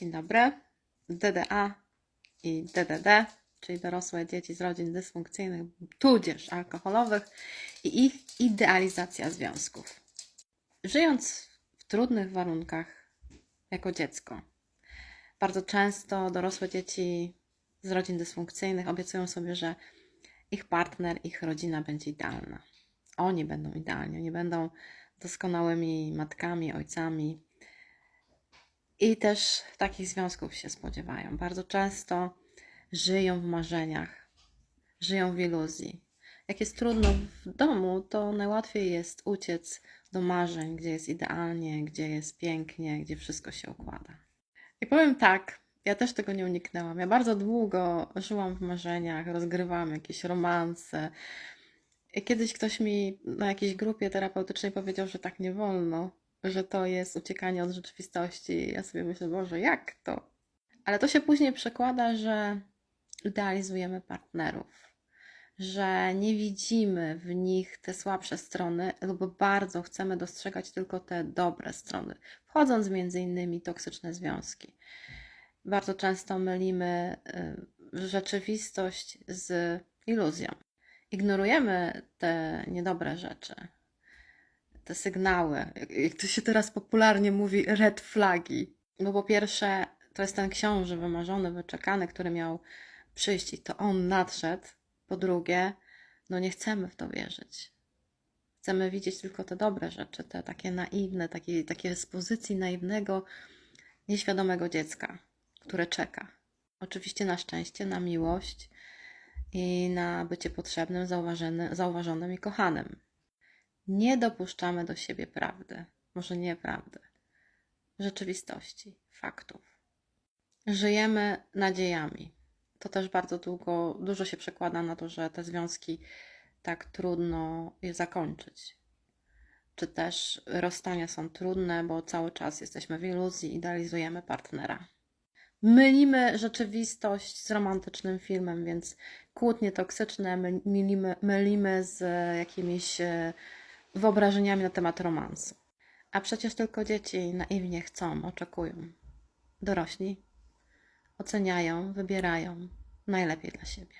Dzień dobry. DDA i DDD, czyli dorosłe dzieci z rodzin dysfunkcyjnych, tudzież alkoholowych i ich idealizacja związków. Żyjąc w trudnych warunkach jako dziecko, bardzo często dorosłe dzieci z rodzin dysfunkcyjnych obiecują sobie, że ich partner, ich rodzina będzie idealna. Oni będą idealni, oni będą doskonałymi matkami, ojcami, i też takich związków się spodziewają. Bardzo często żyją w marzeniach, żyją w iluzji. Jak jest trudno w domu, to najłatwiej jest uciec do marzeń, gdzie jest idealnie, gdzie jest pięknie, gdzie wszystko się układa. I powiem tak, ja też tego nie uniknęłam. Ja bardzo długo żyłam w marzeniach, rozgrywałam jakieś romanse. Kiedyś ktoś mi na jakiejś grupie terapeutycznej powiedział, że tak nie wolno, że to jest uciekanie od rzeczywistości. Ja sobie myślę, Boże, jak to? Ale to się później przekłada, że idealizujemy partnerów, że nie widzimy w nich te słabsze strony, lub bardzo chcemy dostrzegać tylko te dobre strony, wchodząc między innymi toksyczne związki. Bardzo często mylimy y, rzeczywistość z iluzją. Ignorujemy te niedobre rzeczy, te sygnały, jak- to się teraz popularnie mówi, red flagi. Bo po pierwsze, to jest ten książę wymarzony, wyczekany, który miał przyjść i to on nadszedł. Po drugie, no nie chcemy w to wierzyć. Chcemy widzieć tylko te dobre rzeczy, te takie naiwne, takie, takie z pozycji naiwnego, nieświadomego dziecka, które czeka. Oczywiście na szczęście, na miłość i na bycie potrzebnym, zauważonym, zauważonym i kochanym nie dopuszczamy do siebie prawdy, może nie prawdy, rzeczywistości, faktów. Żyjemy nadziejami. To też bardzo długo, dużo się przekłada na to, że te związki tak trudno je zakończyć. Czy też rozstania są trudne, bo cały czas jesteśmy w iluzji, idealizujemy partnera. Mylimy rzeczywistość z romantycznym filmem, więc kłótnie toksyczne my- mylimy, mylimy z jakimiś e, wyobrażeniami na temat romansu. A przecież tylko dzieci naiwnie chcą, oczekują. Dorośli oceniają, wybierają najlepiej dla siebie.